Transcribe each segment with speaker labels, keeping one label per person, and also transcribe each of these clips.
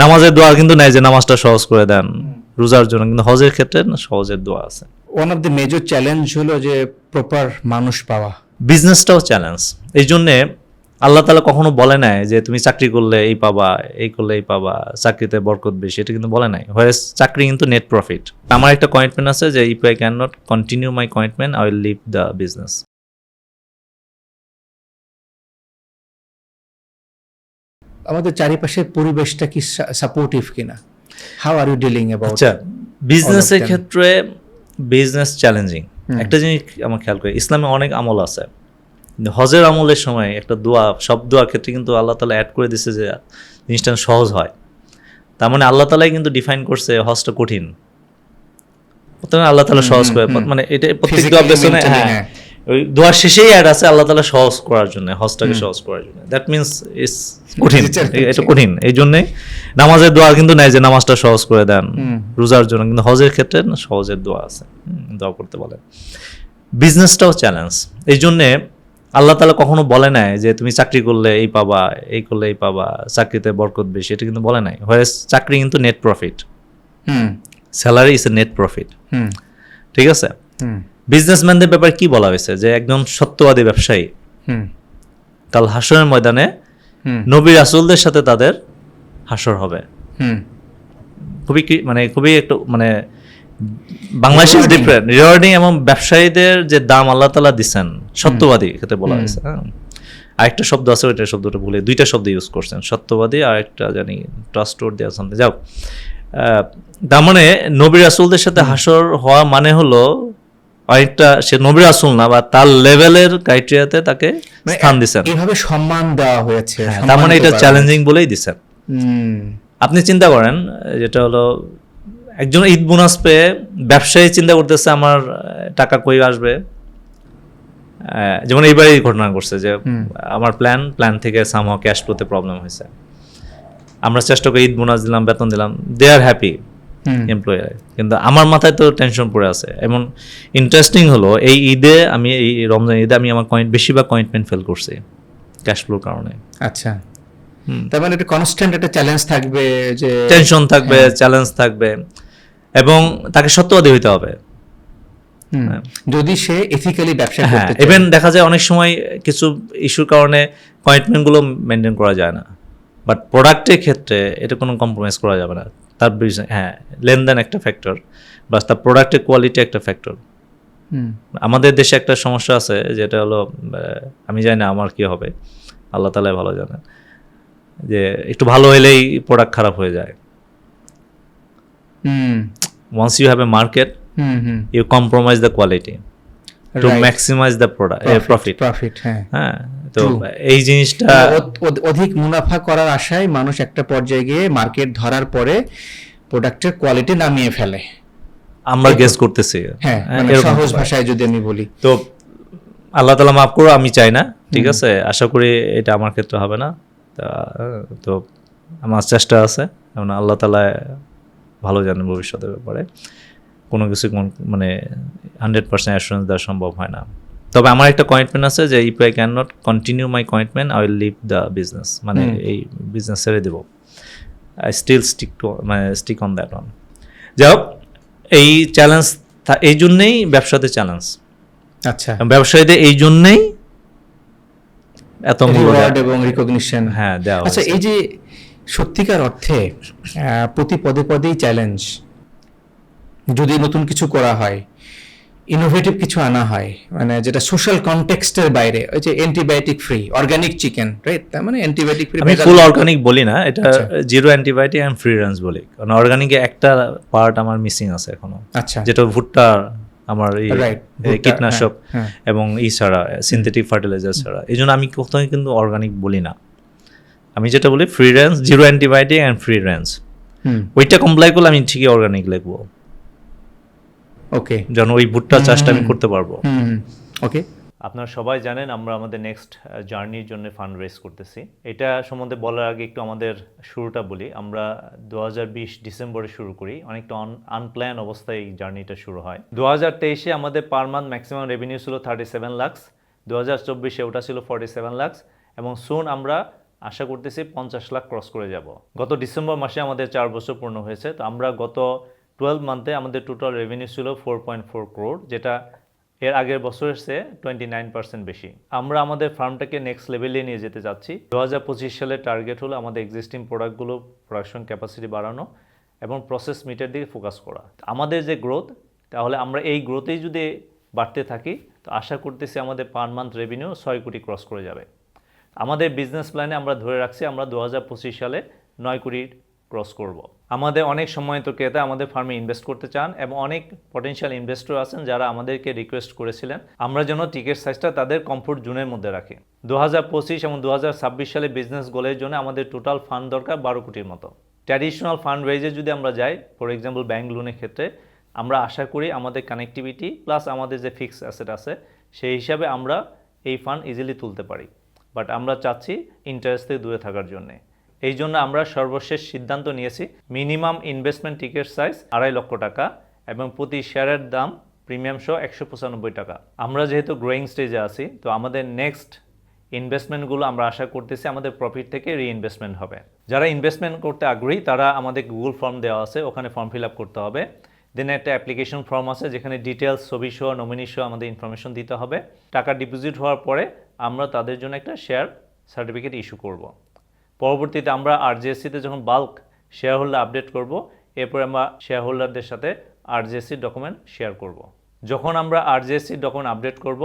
Speaker 1: নামাজের দোয়া কিন্তু নাই যে নামাজটা সহজ করে দেন। রোজার জন্য কিন্তু হজের ক্ষেত্রে না সহজের দোয়া আছে।
Speaker 2: One of the major challenge হলো যে প্রপার মানুষ পাওয়া।
Speaker 1: বিজনেসটাও চ্যালেঞ্জ এই জন্যে আল্লাহ তালা কখনো বলে নাই যে তুমি চাকরি করলে এই পাবা এই করলে এই পাবা চাকরিতে বরকত বেশি এটা কিন্তু বলে নাই। হয়ে চাকরি কিন্তু নেট প্রফিট আমার একটা কমিটমেন্ট আছে যে if I can not continue my commitment I will leave the business
Speaker 2: আমাদের চারিপাশের পরিবেশটা কি সাপোর্টিভ কিনা? How are you dealing about
Speaker 1: আচ্ছা বিজনেসের ক্ষেত্রে বিজনেস চ্যালেঞ্জিং একটা জিনিস আমার খেয়াল করি ইসলামে অনেক আমল আছে। হজের আমলের সময় একটা দোয়া সব দোয়ার ক্ষেত্রে কিন্তু আল্লাহ তালা অ্যাড করে দিছে যে জিনিসটা সহজ হয়। তার মানে আল্লাহ তালাই কিন্তু ডিফাইন করছে হজটা কঠিন। প্রথমে আল্লাহ তালা সহজ করে মানে এটা প্রত্যেক পেছনে হ্যাঁ।
Speaker 2: হ্যাঁ।
Speaker 1: ওই দোয়ার শেষেই অ্যাড আছে আল্লাহ তালা সহজ করার জন্য হজটাকে সহজ করার জন্য। দ্যাট মিনস ইস কঠিন। এটা কঠিন। এই জন্যে নামাজের দোয়া কিন্তু নাই যে নামাজটা সহজ করে দেন রোজার জন্য। কিন্তু হজের ক্ষেত্রে না সহজের দোয়া আছে। দোয়া করতে বলে বিজনেসটাও চ্যালেঞ্জ এই জন্যে আল্লাহ তালা কখনো বলে নাই যে তুমি চাকরি করলে এই পাবা এই করলে এই পাবা চাকরিতে বরকত বেশি। এটা কিন্তু বলে নাই। হয়ে চাকরি কিন্তু net profit
Speaker 2: hmm.
Speaker 1: Salary is a net profit
Speaker 2: hmm.
Speaker 1: ঠিক আছে? বিজনেসম্যানদের ব্যাপারে কি বলা হয়েছে? যে একজন সত্যবাদী ব্যবসায়ী কাল হাসরের ময়দানে নবী রাসুলদের সাথে তাদের হাসর হবে। খুবই মানে খুবই একটু মানে বাংলাদেশ
Speaker 2: Rewarding.
Speaker 1: ডিফারেন্ট রিওয়ার্ডিং এবং ব্যবসায়ীদের যে দাম আল্লাহ তালা দিচ্ছেন সত্যবাদী ক্ষেত্রে বলা হয়েছে হ্যাঁ। আরেকটা শব্দ আছে ওইটা শব্দটা ভুলে দুইটা শব্দ ইউজ করছেন সত্যবাদী আর একটা জানি ট্রাস্ট ওর দেওয়া সামনে যাও আহ, তার মানে নবী রাসুলদের সাথে হাসর হওয়া মানে হলো অনেকটা সে নবী রাসুল না বা তার লেভেলের ক্রাইটেরিয়াতে তাকে
Speaker 2: মানে
Speaker 1: স্থান দিচ্ছেন
Speaker 2: এইভাবে সম্মান দেওয়া হয়েছে
Speaker 1: হ্যাঁ, তার মানে এটা চ্যালেঞ্জিং বলেই দিচ্ছেন আপনি চিন্তা করেন যেটা হলো একজন ঈদ বোনাস পেয়ে ব্যবসায়ী চিন্তা করতেছে আমার টাকা কই আসবে? যেমন এইবারই ঘটনা করছে যে আমার প্ল্যান প্ল্যান থেকে সামহ ক্যাশ ফ্লোতে প্রবলেম হয়েছে। আমরা চেষ্টা করি ঈদ বোনাস দিলাম বেতন দিলাম দে আর হ্যাপি এমপ্লয়ার কিন্তু আমার মাথায় তো টেনশন পড়ে আছে। এমন ইন্টারেস্টিং হলো এই ঈদে আমি এই রমজান ঈদে আমি আমার কয়েন্ট বেশিরভাগ কয়েন্টমেন্ট ফেল করছি ক্যাশ ফ্লোর কারণে।
Speaker 2: আচ্ছা। তার মানে এটা কনস্ট্যান্ট একটা চ্যালেঞ্জ থাকবে যে
Speaker 1: টেনশন থাকবে চ্যালেঞ্জ থাকবে। এবং তাকে সত্যবাদী হইতে হবে।
Speaker 2: যদি সে এথিক্যালি ব্যবসা
Speaker 1: হ্যাঁ
Speaker 2: করতে
Speaker 1: ইভেন দেখা যায় অনেক সময় কিছু ইস্যুর কারণে কমিটমেন্টগুলো মেনটেন করা যায় না। বাট প্রোডাক্টের ক্ষেত্রে এটা কোনো কম্প্রোমাইজ করা যাবে না। তার বিজনে- হ্যাঁ লেনদেন একটা ফ্যাক্টর বা তার প্রোডাক্টের কোয়ালিটি একটা ফ্যাক্টর
Speaker 2: হুম,
Speaker 1: আমাদের দেশে একটা সমস্যা আছে যেটা হলো আমি জানি না আমার কি হবে আল্লাহ তালাই ভালো জানেন যে একটু ভালো হলেই প্রোডাক্ট খারাপ হয়ে যায়।
Speaker 2: হুম।
Speaker 1: Once you have a market
Speaker 2: hmm hmm.
Speaker 1: You compromise the quality to maximise the product profit
Speaker 2: profit হ্যাঁ।
Speaker 1: হ্যাঁ তো এই জিনিসটা
Speaker 2: অধ- অধিক মুনাফা করার আশায় মানুষ একটা পর্যায়ে গিয়ে মার্কেট ধরার পরে প্রোডাক্টের কোয়ালিটি নামিয়ে ফেলে।
Speaker 1: আমরা গেস করতেছি।
Speaker 2: হ্যাঁ
Speaker 1: হ্যাঁ,
Speaker 2: মানে সহজ ভাষায় যদি আমি বলি।
Speaker 1: তো আল্লাহ তালা মাফ করো আমি চাই না ঠিক আছে? আশা করি এটা আমার ক্ষেত্রে হবে না। তা- তো আমার চেষ্টা আছে। এবং আল্লাহ তালা ভালো জানেন ভবিষ্যতের ব্যাপারে। কোনো কিছু মানে হান্ড্রেড পার্সেন্ট অ্যাসুরেন্স দেওয়া সম্ভব হয় না। তবে আমার একটা কমিটমেন্ট আছে যে if I can not continue my commitment I will leave the business মানে এই বিজনেস ছেড়ে দেবো। আই স্টিল স্টিক টু মানে স্টিক অন দ্যাট অন যাই হোক এই চ্যালেঞ্জ এই জন্যেই ব্যবসাতে চ্যালেঞ্জ
Speaker 2: আচ্ছা।
Speaker 1: ব্যবসায়ীদের এই জন্যেই এত
Speaker 2: রিওয়ার্ড এবং রিকগনিশন
Speaker 1: হ্যাঁ দেওয়া
Speaker 2: আচ্ছা এই যে সত্যিকার অর্থে প্রতি পদে পদেই চ্যালেঞ্জ যদি নতুন কিছু করা হয় ইনোভেটিভ কিছু আনা হয় মানে যেটা সোশ্যাল কনটেক্সটের বাইরে ওই যে antibiotic free organic chicken right তার মানে অ্যান্টিবায়োটিক ফ্রি
Speaker 1: আমি ফুল অর্গানিক বলি না এটা। Zero antibiotic and free range বলি কারণ অর্গানিকে একটা পার্ট আমার মিসিং আছে এখনও
Speaker 2: আচ্ছা।
Speaker 1: যেটা ভুট্টা আমার এই কীটনাশক
Speaker 2: হ্যাঁ, হ্যাঁ।
Speaker 1: এবং ই ছাড়া সিনথেটিক ফার্টিলাইজার ছাড়া এই জন্য আমি কোথাও কিন্তু অর্গানিক বলি না। আমি যেটা বলি free range zero antibiotic and free range ওইটা কমপ্লাই করলে আমি ঠিকই অর্গানিক লিখব।
Speaker 2: ওকে
Speaker 1: যেন ওই ভুট্টা চাষটা আমি করতে পারব।
Speaker 2: হুম ওকে
Speaker 1: আপনারা সবাই জানেন আমরা আমাদের নেক্সট জার্নির জন্য ফান্ড রেজ করতেছি। এটা সম্বন্ধে বলার আগে একটু আমাদের শুরুটা বলি। আমরা দুহাজার বিশ ডিসেম্বরে শুরু করি। অনেকটা অন আনপ্ল্যান অবস্থায় এই জার্নিটা শুরু হয়। দু হাজার তেইশে আমাদের পার মান্থ ম্যাক্সিমাম রেভিনিউ ছিল থার্টি সেভেন লাক্স দু হাজার চব্বিশে ওটা ছিল ফর্টি সেভেন লাক্স এবং সুন আমরা আশা করতেছি পঞ্চাশ লাখ ক্রস করে যাব। গত ডিসেম্বর মাসে আমাদের চার বছর পূর্ণ হয়েছে। তো আমরা গত টুয়েলভ মান্থে আমাদের টোটাল রেভিনিউ ছিল ফোর পয়েন্ট ফোর ক্রোড যেটা এর আগের বছরের চেয়ে টোয়েন্টি নাইন পার্সেন্ট বেশি। আমরা আমাদের ফার্মটাকে নেক্সট লেভেলে নিয়ে যেতে চাচ্ছি। দু হাজার পঁচিশ সালের টার্গেট হলো আমাদের এক্সিস্টিং প্রোডাক্টগুলো প্রোডাকশন ক্যাপাসিটি বাড়ানো এবং প্রসেস মিটার দিকে ফোকাস করা। আমাদের যে গ্রোথ তাহলে আমরা এই গ্রোথেই যদি বাড়তে থাকি, তো আশা করতেছি আমাদের পার মান্থ রেভিনিউ ছয় কোটি ক্রস করে যাবে। আমাদের বিজনেস প্ল্যানে আমরা ধরে রাখছি, আমরা দু হাজার পঁচিশ সালে নয় কোটি ক্রস করব। আমাদের অনেক সময় তো ক্রেতা আমাদের ফার্মে ইনভেস্ট করতে চান এবং অনেক পটেনশিয়াল ইনভেস্টর আছেন যারা আমাদেরকে রিকোয়েস্ট করেছিলেন। আমরা যেন টিকিট সাইজটা তাদের কমফোর্ট জোনের মধ্যে রাখি। দু হাজার পঁচিশ এবং দু হাজার ছাব্বিশ সালে বিজনেস গোলের জন্য আমাদের টোটাল ফান্ড দরকার বারো কোটির মতো। ট্র্যাডিশনাল ফান্ড রেজে যদি আমরা যাই ফর এক্সাম্পল ব্যাংক লোনের ক্ষেত্রে, আমরা আশা করি আমাদের কানেক্টিভিটি প্লাস আমাদের যে ফিক্সড অ্যাসেট আছে, সেই হিসাবে আমরা এই ফান্ড ইজিলি তুলতে পারি। বাট আমরা চাচ্ছি ইন্টারেস্ট থেকে দূরে থাকার জন্যে। এই জন্য আমরা সর্বশেষ সিদ্ধান্ত নিয়েছি, মিনিমাম ইনভেস্টমেন্ট টিকিট সাইজ আড়াই লক্ষ টাকা এবং প্রতি শেয়ারের দাম প্রিমিয়াম সহ একশো পঁচানব্বই টাকা। আমরা যেহেতু গ্রোয়িং স্টেজে আছি, তো আমাদের নেক্সট ইনভেস্টমেন্টগুলো আমরা আশা করতেছি আমাদের প্রফিট থেকে রিইনভেস্টমেন্ট হবে। যারা ইনভেস্টমেন্ট করতে আগ্রহী, তারা আমাদের গুগল ফর্ম দেওয়া আছে, ওখানে ফর্ম ফিল আপ করতে হবে। দেন একটা অ্যাপ্লিকেশন ফর্ম আছে, যেখানে ডিটেলস ছবি সহ নমিনি সহ আমাদের ইনফরমেশন দিতে হবে। টাকা ডিপোজিট হওয়ার পরে আমরা তাদের জন্য একটা শেয়ার সার্টিফিকেট ইস্যু করব। পরবর্তীতে আমরা আরজিএসসিতে যখন বাল্ক শেয়ার হোল্ডার আপডেট করব, এরপরে আমরা শেয়ার হোল্ডারদের সাথে আরজিএসসি ডকুমেন্ট শেয়ার করব। যখন আমরা আরজিএসসি ডকুমেন্ট আপডেট করব,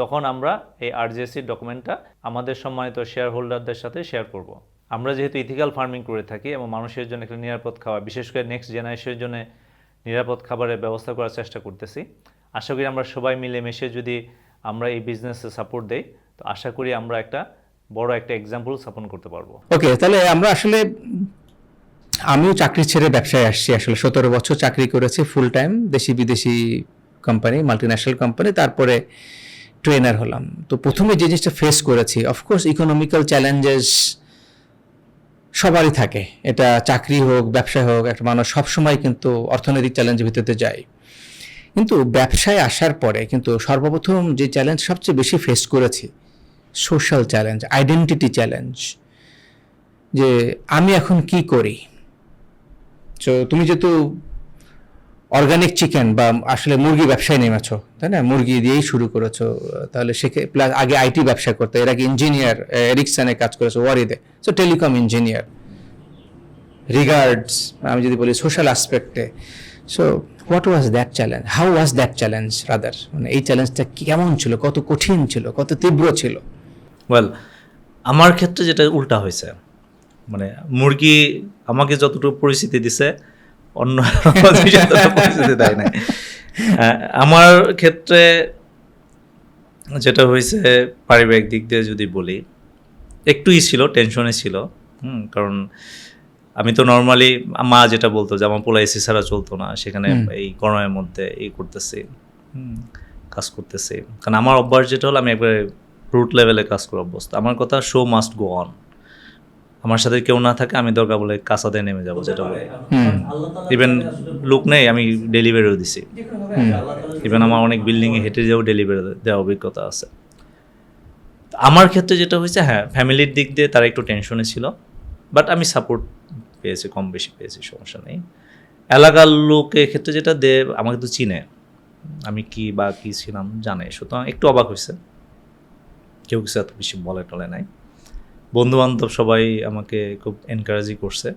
Speaker 1: তখন আমরা এই আরজিএসসি ডকুমেন্টটা আমাদের সম্মানিত শেয়ার হোল্ডারদের সাথে শেয়ার করব। আমরা যেহেতু ইথিক্যাল ফার্মিং করে থাকি এবং মানুষের জন্য একটা নিরাপদ খাবার, বিশেষ করে নেক্সট জেনারেশনের জন্য নিরাপদ খাবারের ব্যবস্থা করার চেষ্টা করতেছি আশা করি আমরা সবাই মিলেমিশে যদি আমরা এই বিজনেসে সাপোর্ট দেই, তো আশা করি আমরা একটা বড় একটা এক্সাম্পল স্থাপন করতে পারব।
Speaker 2: ওকে তাহলে আমরা আসলে আমিও চাকরি ছেড়ে ব্যবসায় আসছি আসলে। সতেরো বছর চাকরি করেছি ফুল টাইম দেশি বিদেশি কোম্পানি মাল্টিন্যাশনাল কোম্পানি তারপরে ট্রেনার হলাম। তো প্রথমে যে জিনিসটা ফেস করেছি অফকোর্স ইকোনমিক্যাল চ্যালেঞ্জেস সবারই থাকে। এটা চাকরি হোক, ব্যবসায় হোক, একটা মানুষ সবসময় কিন্তু অর্থনৈতিক চ্যালেঞ্জের ভিতরে যায়। কিন্তু ব্যবসায় আসার পরে কিন্তু সর্বপ্রথম যে চ্যালেঞ্জ সবচেয়ে বেশি ফেস করেছি সোশ্যাল চ্যালেঞ্জ আইডেন্টিটি চ্যালেঞ্জ যে আমি এখন কি করি? তো তুমি যেহেতু অর্গানিক চিকেন বা আসলে মুরগি ব্যবসায় নেমেছো, তাই না? মুরগি দিয়েই শুরু করেছ, তাহলে সেক্ষে প্লাস আগে আইটি ব্যবসা করতে, এর আগে ইঞ্জিনিয়ার এরিকসানে কাজ করেছ ওয়ারিদে সো টেলিকম ইঞ্জিনিয়ার রিগার্ডস আমি যদি বলি social অ্যাসপেক্টে so what was that challenge how was that challenge rather মানে এই চ্যালেঞ্জটা কেমন ছিল? কত কঠিন ছিল? কত তীব্র ছিল?
Speaker 1: ওয়েল আমার ক্ষেত্রে যেটা উল্টা হয়েছে মানে মুরগি আমাকে যতটুকু পরিস্থিতি দিছে অন্য পরিস্থিতি দেয় নাই। আমার ক্ষেত্রে যেটা হয়েছে পারিবারিক দিক দিয়ে যদি বলি একটুই ছিল টেনশনে ছিল হুম কারণ আমি তো নর্মালি মা যেটা বলতো যে আমার পোলা এসি ছাড়া চলতো না সেখানে এই গরমের মধ্যে এই করতেছি হুম, কাজ করতেছি। কারণ আমার অভ্যাস যেটা হলো আমি একবারে রুট লেভেলে কাজ করার অবস্থা। আমার কথা শো মাস্ট গো অন আমার সাথে কেউ না থাকে আমি দরকার বলে কাঁচাতে নেমে যাব যেটা বলে। ইভেন লুক নেই আমি ডেলিভারিও দিছি। ইভেন আমার অনেক বিল্ডিংয়ে হেঁটে যাও ডেলিভারি দেওয়ার অভিজ্ঞতা আছে। আমার ক্ষেত্রে যেটা হয়েছে হ্যাঁ ফ্যামিলির দিক দিয়ে তারা একটু টেনশনে ছিল বাট আমি সাপোর্ট পেয়েছি কম বেশি পেয়েছি সমস্যা নেই। এলাকার লোকের ক্ষেত্রে যেটা দে আমাকে তো চিনে। আমি কি বা কি ছিলাম জানে। সুতরাং একটু অবাক হয়েছে। কেউ কিছু এত বেশি বলে টলে নাই। বন্ধু বান্ধব সবাই আমাকে খুব এনকারেজই করছে।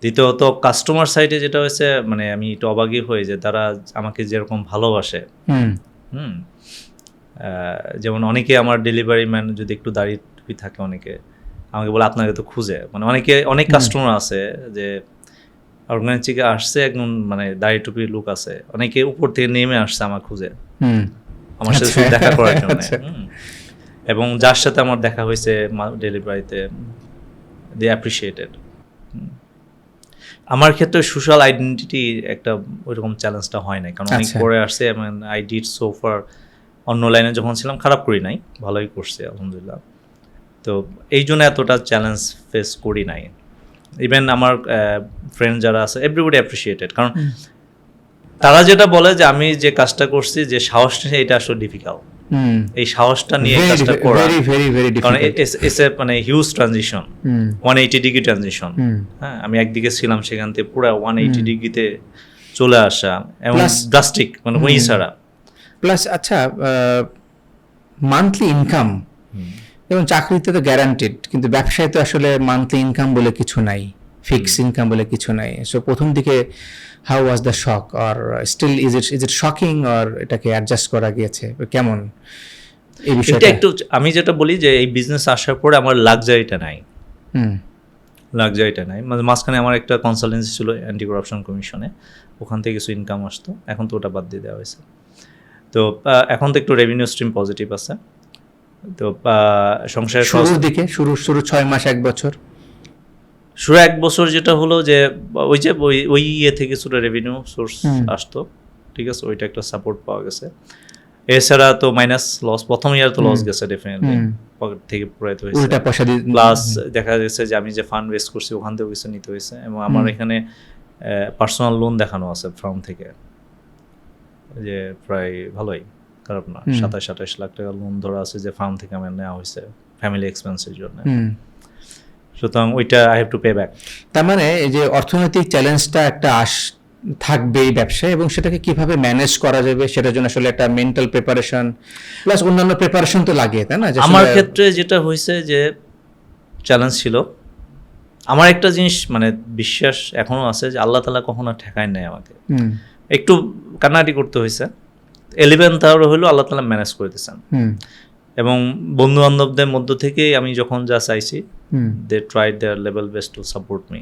Speaker 1: দ্বিতীয়ত কাস্টমার সাইডে যেটা হয়েছে মানে আমি একটু অবাকই হয়ে যে তারা আমাকে যেরকম ভালোবাসে।
Speaker 2: হুম।
Speaker 1: যেমন অনেকে আমার ডেলিভারি ম্যান যদি একটু দাঁড়িয়ে টুপি থাকে অনেকে আমাকে বলে আপনাকে তো খুঁজে। মানে অনেকে অনেক কাস্টমার আছে যে অর্গানিক আসছে একদম মানে দাড়ি টুপি লুক আছে। অনেকে উপর থেকে নেমে আসছে আমার খুঁজে।
Speaker 2: হুম।
Speaker 1: আমার সাথে
Speaker 2: আচ্ছা।
Speaker 1: শুধু দেখা করার জন্য।
Speaker 2: আচ্ছা।
Speaker 1: এবং যার সাথে আমার দেখা হয়েছে ডেলিভারিতে দে অ্যাপ্রিসিয়েটেড আমার ক্ষেত্রে সোশ্যাল আইডেন্টিটি একটা ওইরকম চ্যালেঞ্জটা হয় নাই। কারণ অনেক
Speaker 2: আচ্ছা।
Speaker 1: পরে আসছে আই ডিড সো ফার অন্য লাইনে যখন ছিলাম খারাপ করি নাই ভালোই করছে আলহামদুলিল্লাহ। তো এই জন্য এতটা চ্যালেঞ্জ ফেস করি নাই। ইভেন আমার ফ্রেন্ড যারা আছে এভরিবডি অ্যাপ্রিসিয়েটেড কারণ তারা যেটা বলে যে আমি যে কাজটা করছি যে সাহস নিয়ে এটা আসলে ডিফিকাল্ট
Speaker 2: হুম।
Speaker 1: এই সাহসটা নিয়ে কাজটা করা। কারণ এস এ মানে huge transition one eighty degree transition হ্যাঁ আমি একদিকে ছিলাম সেখান থেকে পুরো ওয়ান এইটি ডিগ্রিতে চলে আসা এবং ড্রাস্টিক মানে ওই ছাড়া
Speaker 2: প্লাস আচ্ছা মান্থলি ইনকাম এবং চাকরিতে তো গ্যারান্টেড কিন্তু ব্যবসায় তো আসলে মান্থলি ইনকাম বলে কিছু নাই। ফিক্স ইনকাম বলে কিছু নাই। সো প্রথম দিকে how was the shock or still is it is it shocking or এটাকে অ্যাডজাস্ট করা গিয়েছে? কেমন? এই বিষয়টা?
Speaker 1: একটু আমি যেটা বলি যে এই বিজনেস আসার পরে আমার লাক্সারিটা নাই।
Speaker 2: হুম।
Speaker 1: লাক্সারিটা নাই। মানে মাঝখানে আমার একটা কনসালটেন্সি ছিল অ্যান্টি করাপশন কমিশনে ওখান থেকে কিছু ইনকাম আসতো। এখন তো ওটা বাদ দিয়ে দেওয়া হয়েছে। তো এখন তো একটু রেভিনিউ স্ট্রিম পজিটিভ আছে। তো সংসারের
Speaker 2: শুরুর দিকে শুরু শুরু ছয় মাস এক বছর।
Speaker 1: শুরু এক বছর যেটা হলো যে ওই যে ওই ওই ইয়ে থেকে কিছুটা রেভিনিউ সোর্স আসতো ঠিক আছে? ওইটা একটা সাপোর্ট পাওয়া গেছে। এছাড়া তো মাইনাস লস প্রথম ইয়ার তো লস গেছে ডেফিনেটলি। পকেট থেকে পুরাইতে হয়েছে। প্লাস দেখা গেছে যে আমি যে ফান্ড করছি ওখান থেকেও কিছু নিতে হয়েছে। এবং আমার। এখানে পার্সোনাল লোন দেখানো আছে ফার্ম থেকে। যে প্রায় ভালোই খারাপ না। সাতাশ আঠাশ লাখ টাকা লোন ধরা আছে যে ফার্ম থেকে আমার নেওয়া হয়েছে। ফ্যামিলি এক্সপেন্সের জন্য। সুতরাং ওইটা I have to pay back
Speaker 2: তার মানে এই যে অর্থনৈতিক চ্যালেঞ্জটা একটা আস থাকবে এই ব্যবসায় এবং সেটাকে কীভাবে ম্যানেজ করা যাবে সেটার জন্য আসলে একটা মেন্টাল প্রিপারেশন প্লাস অন্যান্য প্রিপারেশন তো লাগে তাই না?
Speaker 1: আমার ক্ষেত্রে যেটা হয়েছে যে চ্যালেঞ্জ ছিল আমার একটা জিনিস মানে বিশ্বাস এখনও আছে যে আল্লাহ তালা কখনো ঠেকায় নেয় আমাকে। একটু কান্নাকাটি করতে হয়েছে। এলিভেন আওয়ার হলো আল্লাহ তালা ম্যানেজ করে দিয়েছেন। এবং বন্ধু বান্ধবদের মধ্য থেকেই আমি যখন যা চাইছি they try their level best to support me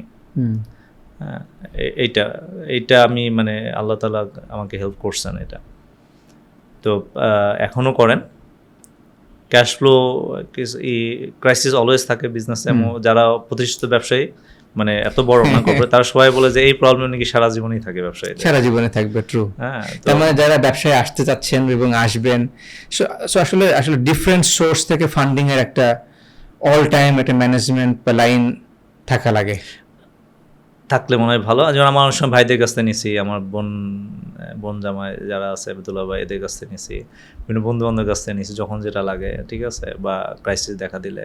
Speaker 1: এইটা এইটা আমি মানে আল্লাহ তালা আমাকে হেল্প করছেন এটা। তো আহ, এখনও করেন। ক্যাশ ফ্লো ক্রাইসিস অলওয়েজ থাকে বিজনেসে এবং যারা প্রতিষ্ঠিত ব্যবসায়ী মানে এত বড় না করবে তারা সবাই বলে যে এই প্রবলেম নাকি সারা জীবনই থাকে ব্যবসায়ীদের।
Speaker 2: সারা জীবনে থাকবে ট্রু
Speaker 1: হ্যাঁ
Speaker 2: তার মানে যারা ব্যবসায় আসতে চাচ্ছেন এবং আসবেন আসলে আসলে ডিফারেন্ট সোর্স থেকে ফান্ডিং এর একটা অল টাইম একটা ম্যানেজমেন্ট বা লাইন থাকা লাগে।
Speaker 1: থাকলে মনে হয় ভালো। যেমন আমার অনেক সময় ভাইদের কাছ থেকে নিছি আমার বোন বোন জামাই যারা আছে আবদুল্লাহ ভাই এদের কাছ থেকে নিছি। বিভিন্ন বন্ধু বান্ধবের কাছ থেকে নিছি যখন যেটা লাগে ঠিক আছে? বা ক্রাইসিস দেখা দিলে।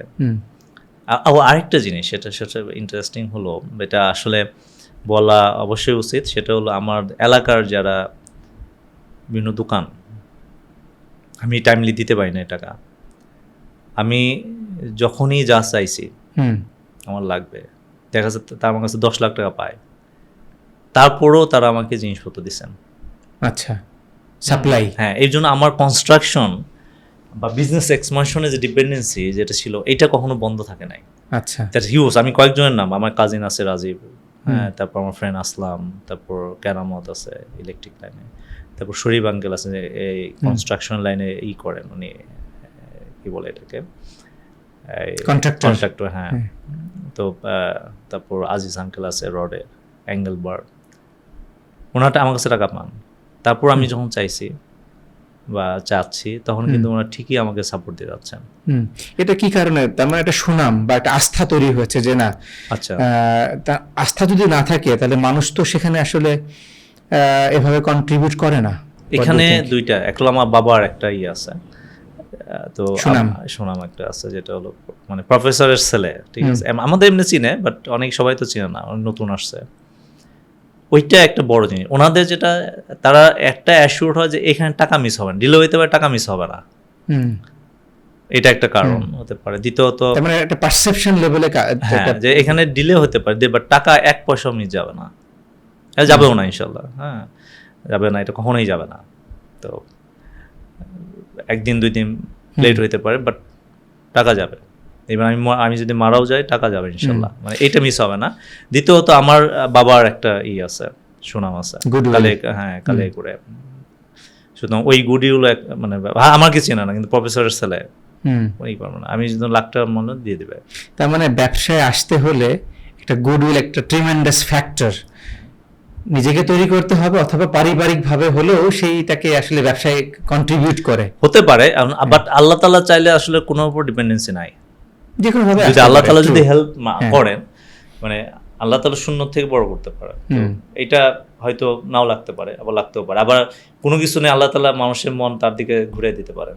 Speaker 1: আরেকটা জিনিস সেটা সেটা ইন্টারেস্টিং হলো এটা আসলে বলা অবশ্যই উচিত সেটা হলো আমার এলাকার যারা বিভিন্ন দোকান আমি টাইমলি দিতে পারি না টাকা। আমি যখনই যা চাইছি আমার লাগবে। দেখা যাচ্ছে তার আমার কাছে দশ লাখ টাকা পায়। তারপরেও তারা আমাকে জিনিসপত্র দিচ্ছেন।
Speaker 2: আচ্ছা। সাপ্লাই।
Speaker 1: হ্যাঁ এই জন্য আমার কনস্ট্রাকশন বা বিজনেস এক্সপানশনের যে ডিপেন্ডেন্সি যেটা ছিল এটা কখনো বন্ধ থাকে নাই।
Speaker 2: আচ্ছা।
Speaker 1: দ্যাট হিউজ আমি কয়েকজনের নাম আমার কাজিন আছে রাজীব হ্যাঁ তারপর আমার ফ্রেন্ড আসলাম তারপর কেরামত আছে ইলেকট্রিক লাইনে তারপর শরীফ আঙ্কেল আছে এই কনস্ট্রাকশন লাইনে ই করেন উনি। কি বলে এটাকে? কন্ট্রাক্টর হ্যাঁ। তো তারপর আজিজ আঙ্কেল আছে রডের অ্যাঙ্গেল বার ওনাটা আমার কাছে টাকা পান তারপর আমি যখন চাইছি বা চাচ্ছি তখন কিন্তু ওনারা ঠিকই আমাকে সাপোর্ট দিয়ে যাচ্ছেন।
Speaker 2: এটা কি কারণে? তার মানে একটা সুনাম বা একটা আস্থা তৈরি হয়েছে যে না
Speaker 1: আচ্ছা।
Speaker 2: তা আস্থা যদি না থাকে তাহলে মানুষ তো সেখানে আসলে এভাবে কন্ট্রিবিউট করে না।
Speaker 1: এখানে? দুইটা একটা হলো আমার বাবার একটা ইয়ে আছে। তো
Speaker 2: সুনাম।
Speaker 1: একটা আছে যেটা হলো মানে প্রফেসরের ছেলে ঠিক আছে? আমাদের এমনি চিনে বাট অনেক সবাই তো চিনে না নতুন আসছে। ওইটা একটা বড় জিনিস। ওনাদের যেটা তারা একটা অ্যাসিওর হয় যে এখানে টাকা মিস হবে না। ডিলে হইতে পারে টাকা মিস হবে না। এটা একটা কারণ হতে পারে। দ্বিতীয়ত
Speaker 2: মানে একটা পারসেপশন লেভেলে
Speaker 1: হ্যাঁ যে এখানে ডিলে হতে পারে বাট টাকা এক পয়সাও মিস যাবে না। যাবেও না ইনশাল্লাহ হ্যাঁ। যাবে না এটা কখনোই যাবে না। তো একদিন দুই দিন লেট হইতে পারে বাট টাকা যাবে। এবার আমি আমি যদি মারাও যাই টাকা যাবে ইনশাল্লাহ। মানে এইটা মিস হবে না। দ্বিতীয়ত আমার বাবার একটা ই আছে সুনাম আছে। কালে হ্যাঁ কালে করে সুতরাং ওই গুডিগুলো মানে হ্যাঁ, আমার কিছু না না কিন্তু প্রফেসরের ছেলে। ওই পারব না। আমি যদি লাখ টাকা মনে দিয়ে দিবে।
Speaker 2: তার মানে ব্যবসায় আসতে হলে একটা গুডউইল একটা ট্রিমেন্ডাস ফ্যাক্টর নিজেকে তৈরি করতে হবে অথবা পারিবারিক ভাবে হলেও সেইটাকে আসলে ব্যবসায় কন্ট্রিবিউট করে।
Speaker 1: হতে পারে বাট আল্লাহ তালা চাইলে আসলে কোনো উপর ডিপেন্ডেন্সি নাই।
Speaker 2: যে কোনো ভাবে
Speaker 1: যদি আল্লাহ তালা যদি হেল্প
Speaker 2: হ্যাঁ।
Speaker 1: করেন মানে আল্লাহ তালা শূন্য থেকে বড় করতে পারে। এটা হয়তো নাও লাগতে পারে আবার লাগতেও পারে। আবার কোনো কিছু নেই আল্লাহ তালা মানুষের মন তার দিকে ঘুরে দিতে পারেন